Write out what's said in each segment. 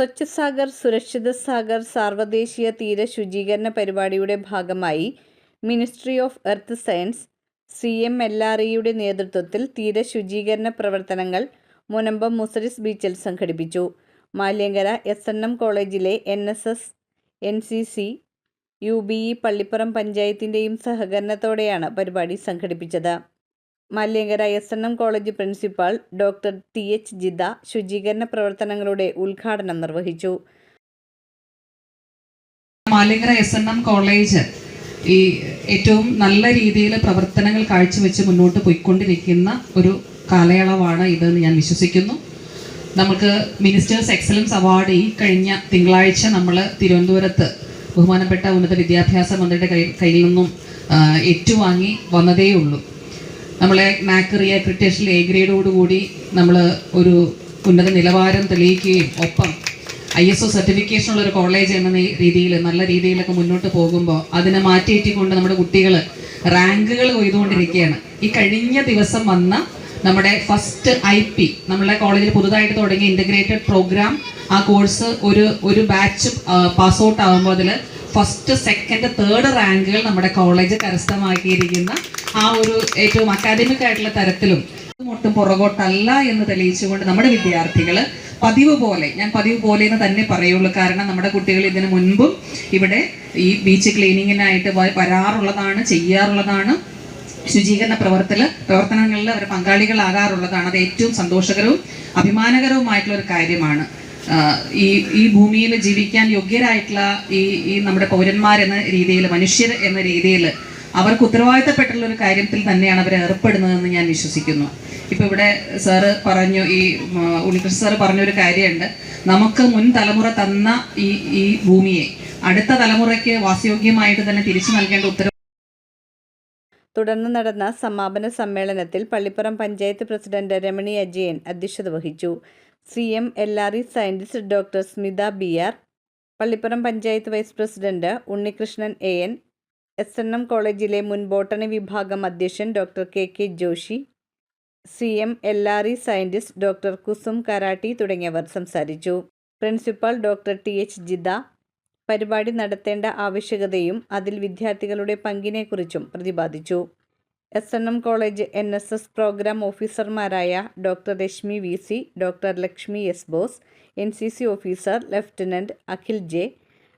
സ്വച്ഛ് സാഗർ സുരക്ഷിത സാഗർ സാർവദേശീയ തീര ശുചീകരണ പരിപാടിയുടെ ഭാഗമായി ministry of earth science C M L R ഇയുടെ നേതൃത്വത്തിൽ തീര ശുചീകരണ പ്രവർത്തനങ്ങൾ മുനമ്പം മുസരിസ് ബീച്ചിൽ സംഘടിപ്പിച്ചു. മാല്യങ്കര എസ് എൻ എം കോളേജിലെ N S S N C C U B E Pallippuram പഞ്ചായത്തിന്റെയും സഹകരണത്തോടെയാണ് പരിപാടി സംഘടിപ്പിച്ചത്. Malyankara S N M college principal doctor T H Jitha ശുചീകരണ പ്രവർത്തനങ്ങളുടെ ഉദ്ഘാടനം നിർവഹിച്ചു. Malyankara S N M college ഈ ഏറ്റവും നല്ല രീതിയിൽ പ്രവർത്തനങ്ങൾ കാഴ്ചവെച്ച് മുന്നോട്ട് പോയിക്കൊണ്ടിരിക്കുന്ന ഒരു കാലയളവാണ് ഇതെന്ന് ഞാൻ വിശ്വസിക്കുന്നു. നമുക്ക് മിനിസ്റ്റേഴ്സ് എക്സലൻസ് അവാർഡ് ഈ കഴിഞ്ഞ തിങ്കളാഴ്ച നമ്മൾ തിരുവനന്തപുരത്ത് ബഹുമാനപ്പെട്ട ഉന്നത വിദ്യാഭ്യാസ മന്ത്രിയുടെ കയ്യിൽ നിന്നും ഏറ്റുവാങ്ങി വന്നതേയുള്ളൂ. നമ്മളെ മാക്കറിയ ക്രിട്ടേഷനിൽ എ ഗ്രേഡോടുകൂടി നമ്മൾ ഒരു ഉന്നത നിലവാരം തെളിയിക്കുകയും ഒപ്പം ഐ എസ് ഒ സർട്ടിഫിക്കേഷൻ ഉള്ള ഒരു കോളേജ് എന്ന രീതിയിൽ നല്ല രീതിയിലൊക്കെ മുന്നോട്ട് പോകുമ്പോൾ അതിനെ മാറ്റിയേറ്റിക്കൊണ്ട് നമ്മുടെ കുട്ടികൾ റാങ്കുകൾ കൊയ്തുകൊണ്ടിരിക്കുകയാണ്. ഈ കഴിഞ്ഞ ദിവസം വന്ന നമ്മുടെ ഫസ്റ്റ് ഐ പി നമ്മളെ കോളേജിൽ പുതുതായിട്ട് തുടങ്ങിയ ഇന്റഗ്രേറ്റഡ് പ്രോഗ്രാം ആ കോഴ്സ് ഒരു ഒരു ബാച്ച് പാസ് ഔട്ട് ആകുമ്പോൾ അതിൽ ഫസ്റ്റ് സെക്കൻഡ് തേർഡ് റാങ്കുകൾ നമ്മുടെ കോളേജ് കരസ്ഥമാക്കിയിരിക്കുന്ന ആ ഒരു ഏറ്റവും അക്കാദമിക് ആയിട്ടുള്ള തരത്തിലും ഒട്ടും പുറകോട്ടല്ല എന്ന് തെളിയിച്ചുകൊണ്ട് നമ്മുടെ വിദ്യാർത്ഥികൾ പതിവ് പോലെ ഞാൻ പതിവ് പോലെ എന്ന് തന്നെ പറയുള്ളൂ. കാരണം നമ്മുടെ കുട്ടികൾ ഇതിനു മുൻപും ഇവിടെ ഈ ബീച്ച് ക്ലീനിങ്ങിനായിട്ട് വരാറുള്ളതാണ് ചെയ്യാറുള്ളതാണ്. ശുചീകരണ പ്രവർത്തന പ്രവർത്തനങ്ങളിൽ അവർ പങ്കാളികളാകാറുള്ളതാണ്. അത് ഏറ്റവും സന്തോഷകരവും അഭിമാനകരവുമായിട്ടുള്ള ഒരു കാര്യമാണ്. ഈ ഈ ഭൂമിയിൽ ജീവിക്കാൻ യോഗ്യരായിട്ടുള്ള ഈ ഈ നമ്മുടെ പൗരന്മാരെന്ന രീതിയിൽ മനുഷ്യർ എന്ന രീതിയിൽ അവർക്ക് ഉത്തരവാദിത്തപ്പെട്ടുള്ള ഒരു കാര്യത്തിൽ തന്നെയാണ് അവർ ഏർപ്പെടുന്നതെന്ന് ഞാൻ വിശ്വസിക്കുന്നു. ഇപ്പോൾ ഇവിടെ സാറ് പറഞ്ഞു ഈ ഉം, ഉണ്ണികൃഷ്ണ സാറ് പറഞ്ഞൊരു കാര്യമുണ്ട്. നമുക്ക് മുൻ തലമുറ തന്ന ഈ ഈ ഭൂമിയെ അടുത്ത തലമുറയ്ക്ക് വാസയോഗ്യമായിട്ട് തന്നെ തിരിച്ചു നൽകേണ്ട ഉത്തരവ് തുടർന്ന് നടന്ന സമാപന സമ്മേളനത്തിൽ പള്ളിപ്പുറം പഞ്ചായത്ത് പ്രസിഡന്റ് രമണി അജയൻ അധ്യക്ഷത വഹിച്ചു. C M L R E scientist doctor Smitha B R Pallippuram panchayat vice president Unnikrishnan A N S N M കോളേജിലെ മുൻ ബോട്ടണി വിഭാഗം അധ്യക്ഷൻ doctor K K Joshy C M L R E scientist doctor Kusum Karatti തുടങ്ങിയവർ സംസാരിച്ചു. Principal doctor T H Jitha പരിപാടി നടത്തേണ്ട ആവശ്യകതയും അതിൽ വിദ്യാർത്ഥികളുടെ പങ്കിനെക്കുറിച്ചും പ്രതിപാദിച്ചു. S N M college N S S program ഓഫീസർമാരായ doctor Reshmi V C doctor Lakshmi S Bose N C C officer lieutenant Akhil J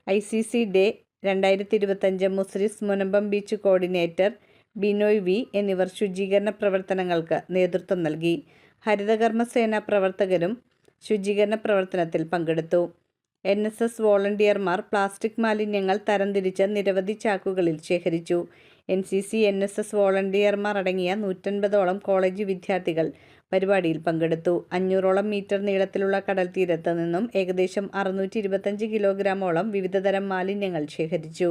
I C C day രണ്ടായിരത്തി ഇരുപത്തഞ്ച് Muziris Munambam beach coordinator Binoy V എന്നിവർ ശുചീകരണ പ്രവർത്തനങ്ങൾക്ക് നേതൃത്വം നൽകി. ഹരിതകർമ്മസേന പ്രവർത്തകരും ശുചീകരണ പ്രവർത്തനത്തിൽ പങ്കെടുത്തു. എൻ എസ് എസ് വോളണ്ടിയർമാർ പ്ലാസ്റ്റിക് മാലിന്യങ്ങൾ തരംതിരിച്ച് നിരവധി ചാക്കുകളിൽ ശേഖരിച്ചു. N C C N S S വോളണ്ടിയർമാർ അടങ്ങിയ നൂറ്റൻപതോളം കോളേജ് വിദ്യാർത്ഥികൾ പരിപാടിയിൽ പങ്കെടുത്തു. അഞ്ഞൂറോളം മീറ്റർ നീളത്തിലുള്ള കടൽ തീരത്ത് നിന്നും ഏകദേശം അറുന്നൂറ്റി ഇരുപത്തഞ്ച് കിലോഗ്രാമോളം വിവിധതരം മാലിന്യങ്ങൾ ശേഖരിച്ചു.